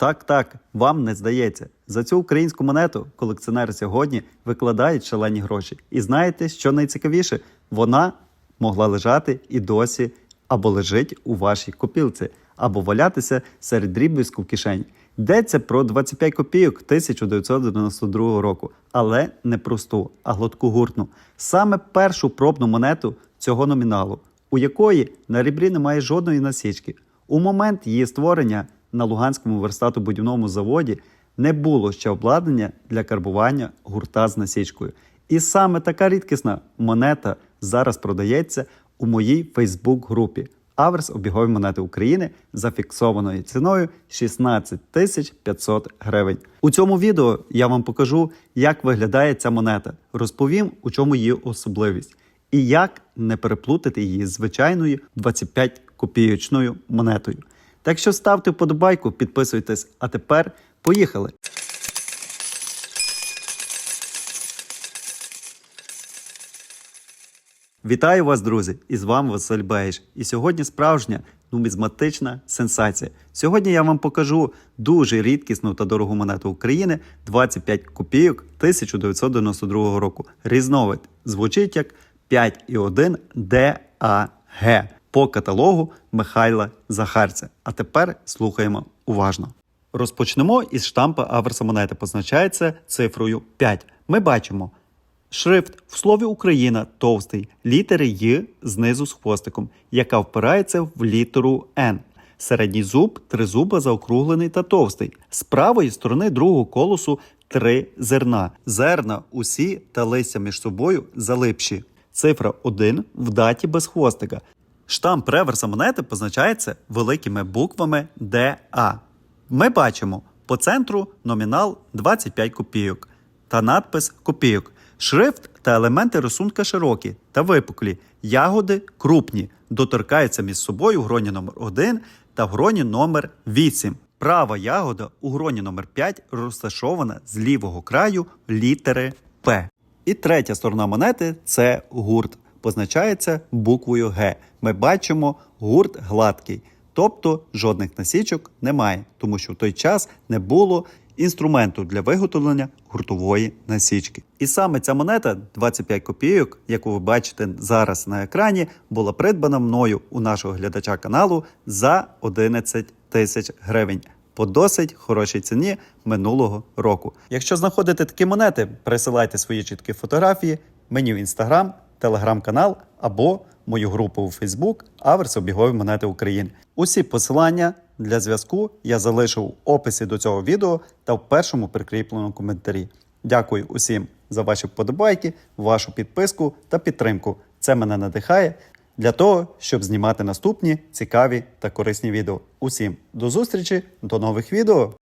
Так, так, вам не здається. За цю українську монету колекціонери сьогодні викладають шалені гроші. І знаєте, що найцікавіше? Вона могла лежати і досі або лежить у вашій копілці, або валятися серед дріб'язку в кишені. Йдеться про 25 копійок 1992 року, але не просту, а гладкогуртну. Саме першу пробну монету цього номіналу, у якої на ребрі немає жодної насічки. У момент її створення на Луганському верстатобудівному заводі не було ще обладнання для карбування гурта з насічкою. І саме така рідкісна монета зараз продається у моїй Фейсбук-групі Аверс обігові монети України за фіксованою ціною 16 тисяч 500 гривень. У цьому відео я вам покажу, як виглядає ця монета. Розповім, у чому її особливість, і як не переплутати її з звичайною 25 копійочною монетою. Так що ставте вподобайку, підписуйтесь. А тепер поїхали! Вітаю вас, друзі! І з вами Василь Бейш. І сьогодні справжня нумізматична сенсація. Сьогодні я вам покажу дуже рідкісну та дорогу монету України 25 копійок 1992 року. Різновид звучить як 5,1 ДАГ по каталогу Михайла Захарця. А тепер слухаємо уважно. Розпочнемо із штампа аверса монети. Позначається цифрою 5. Ми бачимо Шрифт в слові Україна товстий, літери Й знизу з хвостиком, яка впирається в літеру Н. Середній зуб тризуба заокруглений та товстий. З правої сторони другого колосу три зерна. Зерна усі та листя між собою залипші. Цифра 1 в даті без хвостика. Штамп реверса монети позначається великими буквами ДА. Ми бачимо по центру номінал 25 копійок та надпис копійок. Шрифт та елементи рисунка широкі та випуклі, ягоди крупні, доторкаються між собою в гроні номер 1 та в гроні номер 8. Права ягода у гроні номер 5 розташована з лівого краю літери П. І третя сторона монети це гурт. Позначається буквою Г. Ми бачимо гурт гладкий, тобто жодних насічок немає, тому що в той час не було інструменту для виготовлення гуртової насічки. І саме ця монета 25 копійок, яку ви бачите зараз на екрані, була придбана мною у нашого глядача каналу за 11 тисяч гривень. По досить хорошій ціні минулого року. Якщо знаходите такі монети, присилайте свої чіткі фотографії мені в інстаграм, телеграм-канал або мою групу у Фейсбук Аверс обігові монети України. Усі посилання для зв'язку я залишив в описі до цього відео та в першому прикріпленому коментарі. Дякую усім за ваші вподобайки, вашу підписку та підтримку. Це мене надихає для того, щоб знімати наступні цікаві та корисні відео. Усім до зустрічі, до нових відео!